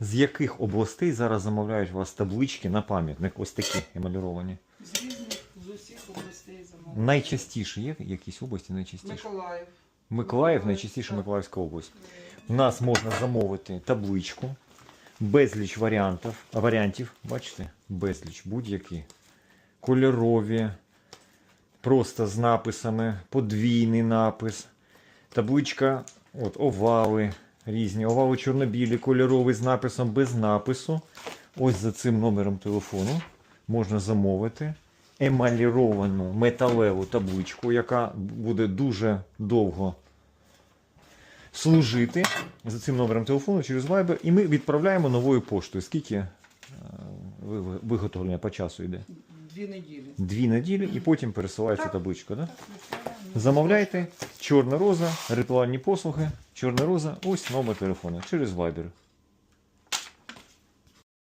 З яких областей зараз замовляють у вас таблички на пам'ятник? Ось такі емаліровані. З різних, з усіх областей замовлень. Найчастіше є якісь області найчастіше? Миколаїв. Миколаїв, найчастіше. Миколаївська область. У нас можна замовити табличку, безліч варіантів, варіантів, бачите, безліч, будь-які. Кольорові, просто з написами, подвійний напис. Табличка, от, овали різні, овали чорнобілі, кольоровий з написом без напису. Ось за цим номером телефону можна замовити емаліровану металеву табличку, яка буде дуже довго служити за цим номером телефону через Viber, і ми відправляємо новою поштою. Скільки е, ви- ви- виготовлення по часу йде? Дві неділі. Дві неділі і потім пересилається Так. табличка. Да? Так. Замовляйте Чорна роза, ритуальні послуги. Чорна роза, ось номер телефону через Viber.